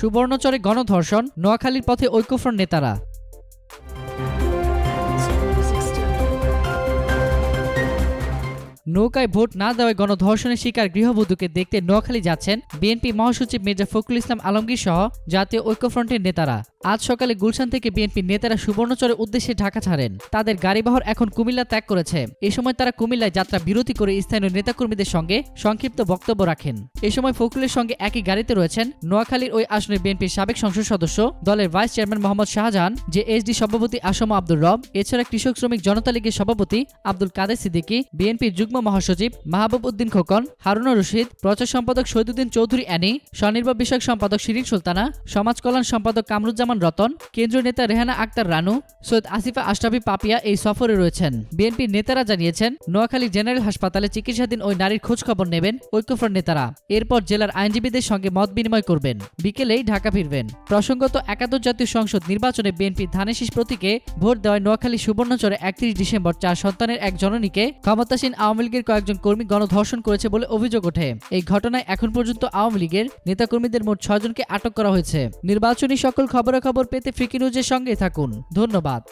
সুবর্ণচরে গণধর্ষণ, নোয়াখালীর পথে ঐক্যফ্রন্ট নেতারা। নৌকায় ভোট না দেওয়ায় গণধর্ষণের শিকার গৃহবধূকে দেখতে নোয়াখালী যাচ্ছেন বিএনপি মহাসচিব মির্জা ফখরুল ইসলাম আলমগীর সহ জাতীয় ঐক্যফ্রন্টের নেতারা। আজ সকালে গুলশান থেকে বিএনপি নেতারা সুবর্ণচরের উদ্দেশ্যে ঢাকা ছাড়েন। তাদের গাড়িবহর এখন কুমিল্লা ত্যাগ করেছে। এ সময় তারা কুমিল্লায় যাত্রা বিরতি করে স্থানীয় নেতাকর্মীদের সঙ্গে সংক্ষিপ্ত বক্তব্য রাখেন। এ সময় ফখরুলের সঙ্গে একই গাড়িতে রয়েছেন নোয়াখালীর ওই আসনের বিএনপির সাবেক সংসদ সদস্য, দলের ভাইস চেয়ারম্যান মোহাম্মদ শাহজাহান, যে এসডি সভাপতি আসম আব্দুর রব, এছাড়া কৃষক শ্রমিক জনতা লীগের সভাপতি আব্দুল কাদের সিদ্দিকী, বিএনপির যুগ্ম মহাসচিব মাহবুব উদ্দিন খোকন হারুনা রশিদ, প্রচার সম্পাদক শহীদুদ্দিন চৌধুরী অ্যানি, স্বনির্ভর বিষয়ক সম্পাদক শিরিন সুলতানা, সমাজ কল্যাণ সম্পাদক কামরুজ্জামান রতন, কেন্দ্রীয় নেতা রেহানা আক্তার রানু, সৈয়দ আসিফা আশরাফি পাপিয়া এই সফরে রয়েছেন। বিএনপির নেতারা জানিয়েছেন, নোয়াখালী জেনারেল হাসপাতালে চিকিৎসাধীন ওই নারীর খোঁজ খবর নেবেন ঐক্যফ্রন্ট নেতারা। এরপর জেলার আইনজীবীদের সঙ্গে মত বিনিময় করবেন। বিকেলেই ঢাকা ফিরবেন। প্রসঙ্গত, একাদশ জাতীয় সংসদ নির্বাচনে বিএনপি ধানেশিস প্রতীকে ভোট দেওয়ায় নোয়াখালী সুবর্ণচরে একত্রিশ ডিসেম্বর চার সন্তানের এক জননীকে ক্ষমতাসীন আওয়ামী লীগের কয়েকজন কর্মী গণধর্ষণ করেছে বলে অভিযোগ ওঠে। এই ঘটনায় এখন পর্যন্ত আওয়ামী লীগের নেতাকর্মীদের মোট ছয়জনকে আটক করা হয়েছে। নির্বাচনী সকল খবরাখবর পেতে ফ্রিকি নিউজের সঙ্গে থাকুন। ধন্যবাদ।